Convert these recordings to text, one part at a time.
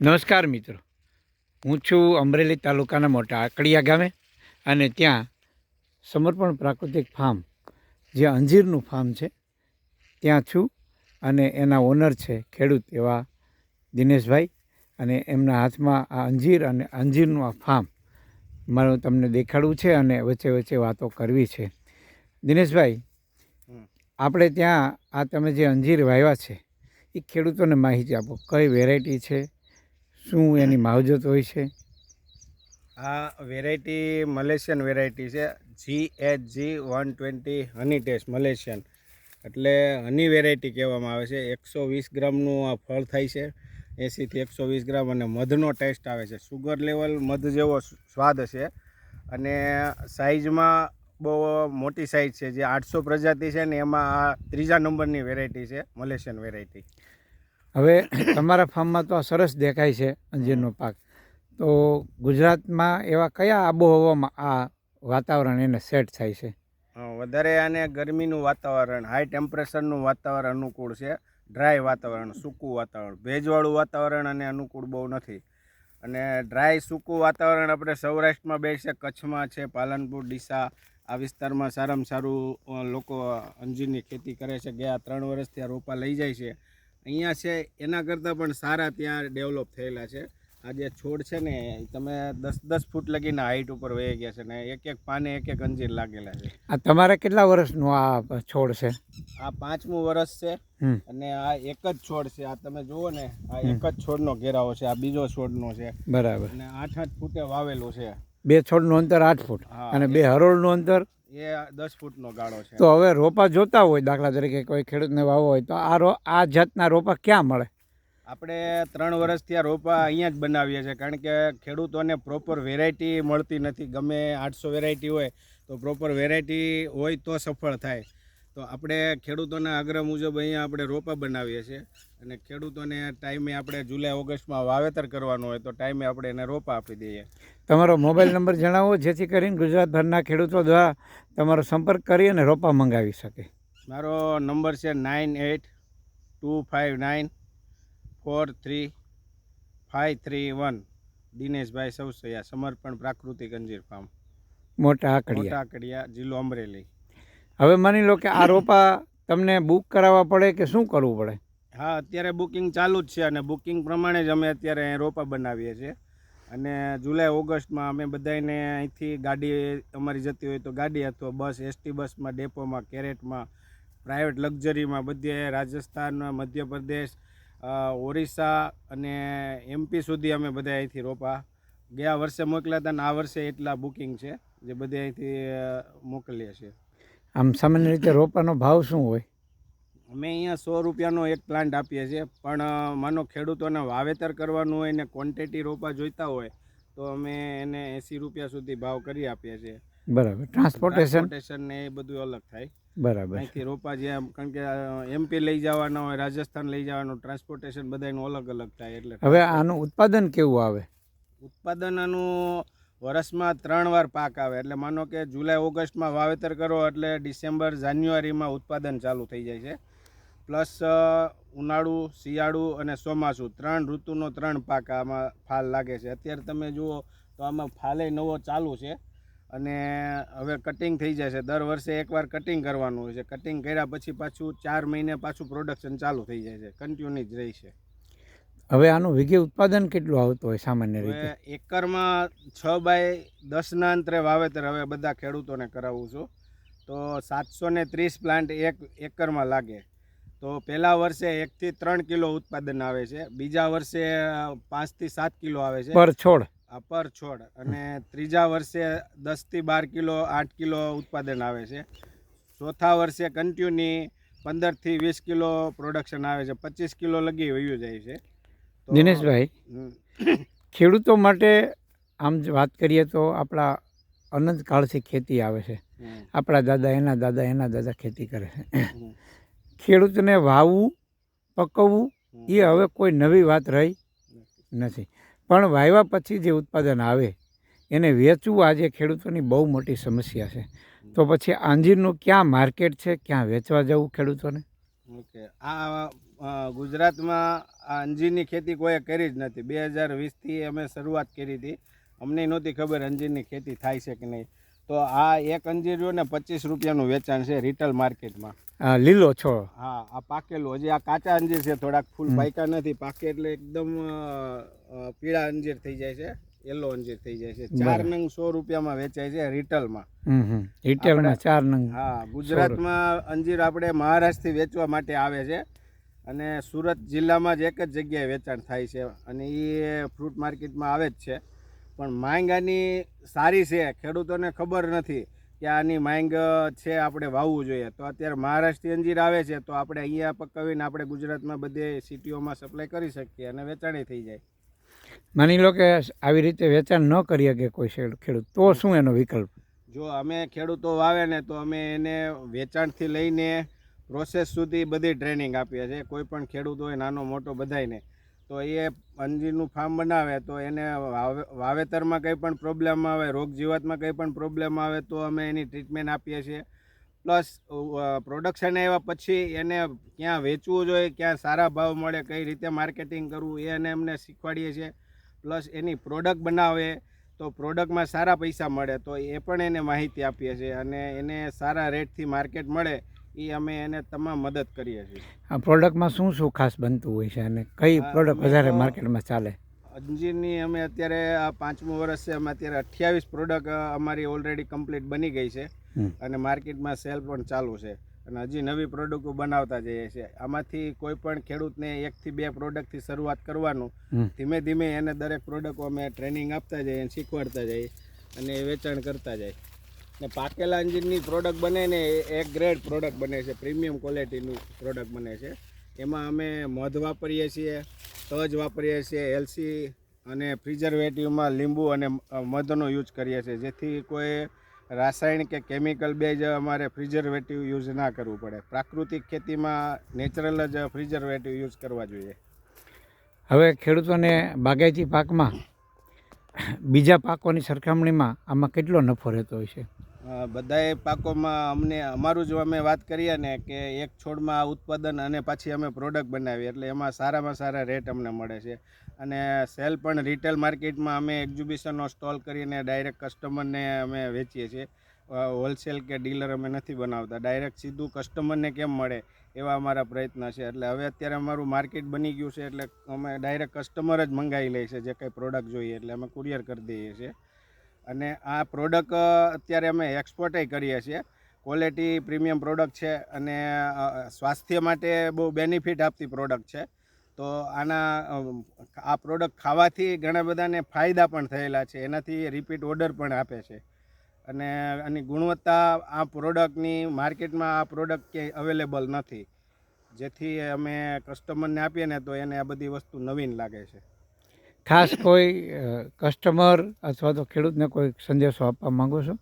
નમસ્કાર મિત્રો. હું છું અમરેલી તાલુકાના મોટા આકડિયા ગામે અને ત્યાં સમર્પણ પ્રાકૃતિક ફાર્મ જે અંજીરનું ફાર્મ છે ત્યાં છું અને એના ઓનર છે ખેડૂત એવા દિનેશભાઈ અને એમના હાથમાં આ અંજીર અને અંજીરનું આ ફાર્મ મારું તમને દેખાડવું છે અને વચ્ચે વચ્ચે વાતો કરવી છે. દિનેશભાઈ આપણે ત્યાં આ તમે જે અંજીર વાવ્યા છે એ ખેડૂતોને માહિતી આપો. કઈ વેરાયટી છે? શું એની માવજત હોય છે? આ વેરાયટી મલેશિયન વેરાયટી છે. G H G one twenty honey taste Malaysian એટલે હની વેરાયટી કહેવામાં આવે છે. એકસો વીસ ગ્રામનું આ ફળ થાય છે. એંસીથી એકસો વીસ ગ્રામ અને મધનો ટેસ્ટ આવે છે. સુગર લેવલ મધ જેવો સ્વાદ છે. અને સાઇઝમાં બહુ મોટી સાઇઝ છે. જે આઠસો પ્રજાતિ છે ને એમાં આ ત્રીજા નંબરની વેરાયટી છે મલેશિયન વેરાયટી હવે તમારા ફાર્મમાં તો આ સરસ દેખાય છે અંજીરનો પાક. તો ગુજરાતમાં એવા કયા આબોહવામાં આ વાતાવરણ એને સેટ થાય છે? વધારે આને ગરમીનું વાતાવરણ, હાઈ ટેમ્પરેચરનું વાતાવરણ અનુકૂળ છે. ડ્રાય વાતાવરણ, સૂકું વાતાવરણ. ભેજવાળું વાતાવરણ અને અનુકૂળ બહુ નથી. અને ડ્રાય, સૂકું વાતાવરણ આપણે સૌરાષ્ટ્રમાં બે છે કચ્છમાં છે, પાલનપુર, ડીસા, આ વિસ્તારમાં સારામાં સારું લોકો અંજીરની ખેતી કરે છે. ગયા ત્રણ વર્ષથી આ રોપા લઈ જાય છે. અહીંયા છે એના કરતાં પણ સારા ત્યાં ડેવલપ થયેલા છે. આ જે છોડ છે ને તમે દસ દસ ફૂટ લગીને હાઈટ ઉપર વહી ગયા છે ને એક એક પાને એક એક અંજીર લાગેલા છે. આ તમારે કેટલા વર્ષનું આ છોડ છે? આ પાંચમું વર્ષ છે અને આ એક જ છોડ છે. આ તમે જુઓ ને આ એક જ છોડનો ઘેરાવો છે આ બીજો છોડનો છે. બરાબર. અને આઠ આઠ ફૂટે વાવેલું છે. બે છોડનું અંતર આઠ ફૂટ અને બે હરોળનું અંતર એ દસ ફૂટનો ગાળો છે. તો હવે રોપા જોતા હોય દાખલા તરીકે કોઈ ખેડૂતને વાવો હોય તો આ રો આ જાતના રોપા ક્યાં મળે? આપણે ત્રણ વર્ષથી આ રોપા અહીંયા જ બનાવીએ છીએ કારણ કે ખેડૂતોને પ્રોપર વેરાયટી મળતી નથી. ગમે આઠસો વેરાયટી હોય તો પ્રોપર વેરાયટી હોય તો સફળ થાય. તો આપણે ખેડૂતોના આગ્રહ મુજબ અહીંયા આપણે રોપા બનાવીએ છીએ અને ખેડૂતોને ટાઈમે આપણે જુલાઈ ઓગસ્ટમાં વાવેતર કરવાનું હોય તો ટાઈમે આપણે એને રોપા આપી દઈએ. તમારો મોબાઈલ નંબર જણાવો જેથી કરીને ગુજરાતભરના ખેડૂતો દ્વારા તમારો સંપર્ક કરી અને રોપા મંગાવી શકે. મારો નંબર છે nine eight two five nine four three five three one. Dineshbhai સૌસૈયા સમર્પણ પ્રાકૃતિક અંજીર ફાર્મ. મોટા આકડિયા. મોટા કડિયા જિલ્લો અમરેલી. હવે માની લો કે આ રોપા તમને બુક કરાવવા પડે કે શું કરવું પડે? હા અત્યારે બુકિંગ ચાલુ જ છે અને બુકિંગ પ્રમાણે જ અમે અત્યારે અહીં રોપા બનાવીએ છીએ. અને જુલાઈ ઓગસ્ટમાં અમે બધાને અહીંથી ગાડી અમારી જતી હોય તો ગાડી અથવા બસ એસટી બસમાં ડેપોમાં કેરેટમાં પ્રાઇવેટ લક્ઝરીમાં બધે રાજસ્થાન મધ્યપ્રદેશ ઓરિસ્સા અને એમપી સુધી અમે બધા અહીંથી રોપા. ગયા વર્ષે મોકલ્યા હતા અને આ વર્ષે એટલા બુકિંગ છે જે બધે અહીંથી મોકલીએ છીએ. આમ સામાન્ય રીતે રોપાનો ભાવ શું હોય? અમે અહીંયા સો રૂપિયાનો એક પ્લાન્ટ આપીએ છીએ પણ માનો ખેડૂતોને વાવેતર કરવાનું હોય ને ક્વોન્ટિટી રોપા જોઈતા હોય તો અમે એને એંસી રૂપિયા સુધી ભાવ કરી આપીએ છીએ. બરાબર. ટ્રાન્સપોર્ટેશન ને એ બધું અલગ થાય. બરાબર. અહીંથી રોપા જે કારણ કે એમપી લઈ જવાના હોય રાજસ્થાન લઈ જવાનું ટ્રાન્સપોર્ટેશન બધાનું અલગ અલગ થાય એટલે હવે આનું ઉત્પાદન કેવું આવે? ઉત્પાદન આનું વર્ષમાં ત્રણ વાર પાક આવે. એટલે માનો કે જુલાઈ, ઓગસ્ટમાં વાવેતર કરો એટલે ડિસેમ્બર, જાન્યુઆરીમાં ઉત્પાદન ચાલુ થઈ જાય છે. પ્લસ ઉનાળુ, શિયાળુ અને ચોમાસું ત્રણ ઋતુનો ત્રણ પાક આમાં ફાલ લાગે છે. અત્યારે તમે જુઓ તો આમાં ફાલે નવો ચાલુ છે અને હવે કટિંગ થઈ જાય છે દર વર્ષે એકવાર કટિંગ કરવાનું હોય છે. કટિંગ કર્યા પછી પાછું ચાર મહિને પાછું પ્રોડક્શન ચાલુ થઈ જાય છે. કન્ટિન્યુ જ રહી છે. હવે આનું વિઘે ઉત્પાદન કેટલું આવતું હોય સામાન્ય રીતે? હવે એકરમાં છ બાય દસના અંતરે વાવેતર હવે બધા ખેડૂતોને કરાવું છું. તો સાતસો ને ત્રીસ પ્લાન્ટ એક એકરમાં લાગે. તો પહેલા વર્ષે એકથી ત્રણ કિલો ઉત્પાદન આવે છે. બીજા વર્ષે પાંચથી સાત કિલો આવે છે. પર છોડ? આ પર છોડ. અને ત્રીજા વર્ષે દસથી બાર કિલો આઠ કિલો ઉત્પાદન આવે છે. ચોથા વર્ષે કન્ટિન્યુ પંદરથી વીસ કિલો પ્રોડક્શન આવે છે. પચીસ કિલો લગી વયું જાય છે. દિનેશભાઈ ખેડૂતો માટે આમ વાત કરીએ તો આપણા અનંત કાળથી ખેતી આવે છે. આપણા દાદા એના દાદા એના દાદા ખેતી કરે છે. ખેડૂતને વાવવું પકવવું એ હવે કોઈ નવી વાત રહી નથી. પણ વાવ્યા પછી જે ઉત્પાદન આવે એને વેચવું આજે ખેડૂતોની બહુ મોટી સમસ્યા છે. તો પછી આંજીરનું ક્યાં માર્કેટ છે ક્યાં વેચવા જવું ખેડૂતોને? ઓકે. આ ગુજરાતમાં આ અંજીરની ખેતી કોઈએ કરી જ નથી. બે હજાર વીસથી અમે શરૂઆત કરી હતી. અમને નહોતી ખબર અંજીરની ખેતી થાય છે કે નહીં. તો આ એક અંજીર ને પચીસ રૂપિયાનું વેચાણ છે રિટેલ માર્કેટમાં. લીલો છો હા આ પાકેલું. હજી આ કાચા અંજીર છે. થોડાક ફૂલ. પાક્યા નથી. પાકે એટલે એકદમ પીળા અંજીર થઈ જાય છે. યલો અંજીર થઈ જાય છે ચાર નંગ સો રૂપિયામાં વેચાય છે રિટેલમાં. રિટેલમાં ચાર નંગ. હા ગુજરાતમાં અંજીર આપણે મહારાષ્ટ્રથી વેચવા માટે આવે છે અને સુરત જિલ્લામાં જ એક જ જગ્યાએ વેચાણ થાય છે અને એ ફ્રૂટ માર્કેટમાં આવે જ છે. પણ માંગ આની સારી છે ખેડૂતોને ખબર નથી કે આની માંગ છે આપણે વાવવું જોઈએ. તો અત્યારે મહારાષ્ટ્રથી અંજીર આવે છે તો આપણે અહીંયા પકવીને આપણે ગુજરાતમાં બધે સિટીઓમાં સપ્લાય કરી શકીએ અને વેચાણી થઈ જાય. માની લો કે આવી રીતે વેચાણ ન કરી શકે કોઈ ખેડૂત, તો શું એનો વિકલ્પ? જો અમે ખેડૂતો વાવે ને તો અમે એને વેચાણથી લઈને પ્રોસેસ સુધી બધી ટ્રેનિંગ આપીએ છીએ. કોઈ પણ ખેડૂત હોય, નાનો, મોટો, બધાયને. તો એ અંજીરનું ફાર્મ બનાવે તો એને વાવે- વાવેતરમાં કંઈ પણ પ્રોબ્લેમ આવે, રોગ જીવાતમાં કંઈ પણ પ્રોબ્લેમ આવે તો અમે એની ટ્રીટમેન્ટ આપીએ છીએ. પ્લસ પ્રોડક્શન આવ્યા પછી એને ક્યાં વેચવું જોઈએ, ક્યાં સારા ભાવ મળે, કઈ રીતે માર્કેટિંગ કરવું, એ એને અમને શીખવાડીએ છીએ. પ્લસ એની પ્રોડક્ટ બનાવે તો પ્રોડક્ટમાં સારા પૈસા મળે તો એ પણ એને માહિતી આપીએ છીએ અને એને સારા રેટથી માર્કેટ મળે એ અમે એને તમામ મદદ કરીએ છીએ. આ પ્રોડક્ટમાં શું શું ખાસ બનતું હોય છે અને કઈ પ્રોડક્ટ વધારે માર્કેટમાં ચાલે? અંજીરની અમે અત્યારે આ પાંચમું વર્ષ છે અમે અત્યારે અઠ્યાવીસ પ્રોડક્ટ અમારી ઓલરેડી કમ્પ્લીટ બની ગઈ છે અને માર્કેટમાં સેલ પણ ચાલુ છે. અને હજી નવી પ્રોડક્ટો બનાવતા જઈએ છીએ. આમાંથી કોઈ પણ ખેડૂતને એકથી બે પ્રોડક્ટથી શરૂઆત કરવાનું ધીમે ધીમે એને દરેક પ્રોડક્ટ અમે ટ્રેનિંગ આપતા જઈએ અને શીખવાડતા જઈએ અને વેચાણ કરતા જાય ને પાકેલા અંજીરની પ્રોડક્ટ બને ને એ એક ગ્રેડ પ્રોડક્ટ બને છે પ્રીમિયમ ક્વોલિટીનું પ્રોડક્ટ બને છે. એમાં અમે મધ વાપરીએ છીએ તજ વાપરીએ છીએ એલસી અને પ્રિઝર્વેટિવમાં લીંબુ અને મધનો યુઝ કરીએ છીએ. જેથી કોઈ રાસાયણિક કે કેમિકલ જ અમારે પ્રિઝર્વેટિવ યુઝ ના કરવું પડે. પ્રાકૃતિક ખેતીમાં નેચરલ જ પ્રિઝર્વેટિવ યુઝ કરવા જોઈએ. હવે ખેડૂતોને બાગાયતી પાકમાં બીજા પાકોની સરખામણીમાં આમાં કેટલો નફો રહેતો હોય છે? બધાએ પાકોમાં અમને, અમારું જો અમે વાત કરીએ ને કે એક છોડમાં ઉત્પાદન અને પાછી અમે પ્રોડક્ટ બનાવીએ, એટલે એમાં સારામાં સારા રેટ અમને મળે છે. અને સેલ પણ રિટેલ માર્કેટમાં અમે એક્ઝિબિશનનો સ્ટોલ કરીને ડાયરેક્ટ કસ્ટમરને અમે વેચીએ છીએ. હોલસેલ કે ડીલર અમે નથી બનાવતા ડાયરેક્ટ સીધું કસ્ટમરને કેમ મળે એવા અમારા પ્રયત્ન છે. એટલે હવે અત્યારે અમારું માર્કેટ બની ગયું છે, એટલે અમે ડાયરેક્ટ કસ્ટમર જ મંગાવી લઈએ છીએ જે કંઈ પ્રોડક્ટ જોઈએ, એટલે અમે કુરિયર કરી દઈએ છીએ. અને આ પ્રોડક્ટ અત્યારે અમે એક્સપોર્ટય કરીએ છીએ. ક્વોલિટી પ્રીમિયમ પ્રોડક્ટ છે અને સ્વાસ્થ્ય માટે બહુ બેનિફિટ આપતી પ્રોડક્ટ છે. તો આના આ પ્રોડક્ટ ખાવાથી ઘણા બધાને ફાયદા પણ થયેલા છે. એનાથી રિપીટ ઓર્ડર પણ આપે છે. અને આની ગુણવત્તા આ પ્રોડક્ટની માર્કેટમાં આ પ્રોડક્ટ ક્યાંય અવેલેબલ નથી. જેથી અમે કસ્ટમરને આપીએ ને તો એને આ બધી વસ્તુ નવીન લાગે છે. ખાસ કોઈ કસ્ટમર અથવા તો ખેડૂતને કોઈ સંદેશો આપવા માંગો છો?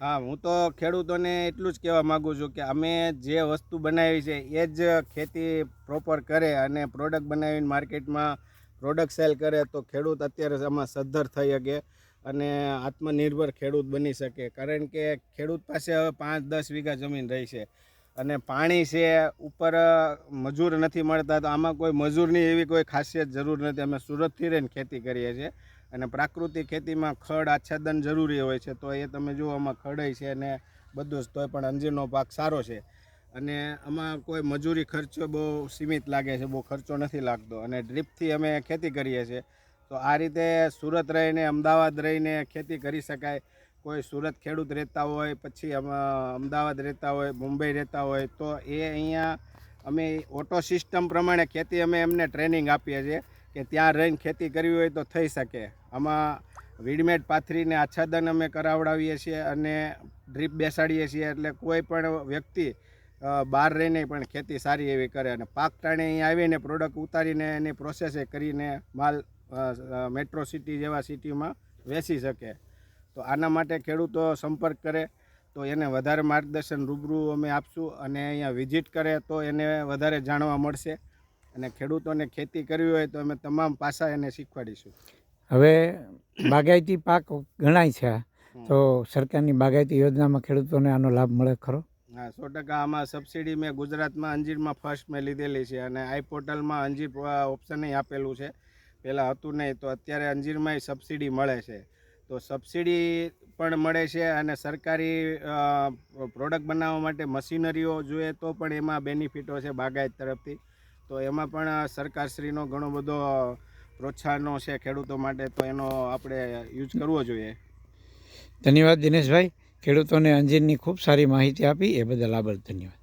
હા, હું તો ખેડૂતોને એટલું જ કહેવા માગું છું કે અમે જે વસ્તુ બનાવી છે, એ જ ખેતી પ્રોપર કરે અને પ્રોડક્ટ બનાવીને માર્કેટમાં પ્રોડક્ટ સેલ કરે તો ખેડૂત અત્યારે આમાં સદ્ધર થઈ શકે અને આત્મનિર્ભર ખેડૂત બની શકે. કારણ કે ખેડૂત પાસે હવે પાંચ દસ વીઘા જમીન રહી છે. અને પાણી છે ઉપર મજૂર નથી મળતા, તો આમાં કોઈ મજૂરની એવી કોઈ ખાસિયત જરૂર નથી. અમે સુરતથી રહીને ખેતી કરીએ છીએ અને પ્રાકૃતિક ખેતીમાં ખડ આચ્છાદન જરૂરી હોય છે, તો એ તમે જુઓ, આમાં ખડય છે અને બધું જ, તોય પણ અંજીરનો પાક સારો છે. અને આમાં કોઈ મજૂરી ખર્ચો બહુ સીમિત લાગે છે, બહુ ખર્ચો નથી લાગતો. અને ડ્રીપથી અમે ખેતી કરીએ છીએ. તો આ રીતે સુરત રહીને, અમદાવાદ રહીને ખેતી કરી શકાય. કોઈ સુરત ખેડૂત રહેતા હોય, પછી અમદાવાદ રહેતા હોય, મુંબઈ રહેતા હોય, તો એ અહીંયા અમે ઓટો સિસ્ટમ પ્રમાણે ખેતી અમે એમને ટ્રેનિંગ આપીએ છીએ કે ત્યાં રહીને ખેતી કરવી હોય તો થઈ શકે. આમાં વીડમેટ પાથરીને આચ્છાદન અમે કરાવડાવીએ છીએ અને ડ્રીપ બેસાડીએ છીએ એટલે કોઈ પણ વ્યક્તિ બહાર રહીને પણ ખેતી સારી એવી કરે અને પાક ટાણે અહીંયા આવીને પ્રોડક્ટ ઉતારીને એની પ્રોસેસ કરીને માલ મેટ્રો સિટી જેવા સિટીમાં વેચી શકે. તો આના માટે ખેડૂતો સંપર્ક કરે તો એને વધારે માર્ગદર્શન રૂબરૂ અમે આપશું અને અહીંયા વિઝિટ કરે તો એને વધારે જાણવા મળશે. અને ખેડૂતોને ખેતી કરવી હોય તો અમે તમામ પાસા એને શીખવાડીશું. હવે બાગાયતી પાક ગણાય છે. તો સરકારની બાગાયતી યોજનામાં ખેડૂતોને આનો લાભ મળે ખરો? હા સો ટકા આમાં સબસિડી મેં ગુજરાતમાં અંજીરમાં ફર્સ્ટ મેં લીધેલી છે અને આઈ પોર્ટલમાં અંજીર ઓપ્શન આપેલું છે. પહેલાં હતું નહીં તો અત્યારે અંજીરમાંય સબસિડી મળે છે. તો સબસિડી પણ મળે છે અને સરકારી પ્રોડક્ટ બનાવવા માટે મશીનરીઓ જોઈએ તો પણ એમાં બેનિફિટો છે બાગાયત તરફથી. તો એમાં પણ સરકારશ્રીનો ઘણો બધો પ્રોત્સાહનો છે ખેડૂતો માટે, તો એનો આપણે યુઝ કરવો જોઈએ. ધન્યવાદ દિનેશભાઈ. ખેડૂતોને અંજીરની ખૂબ સારી માહિતી આપી, એ બદલ આભાર, ધન્યવાદ.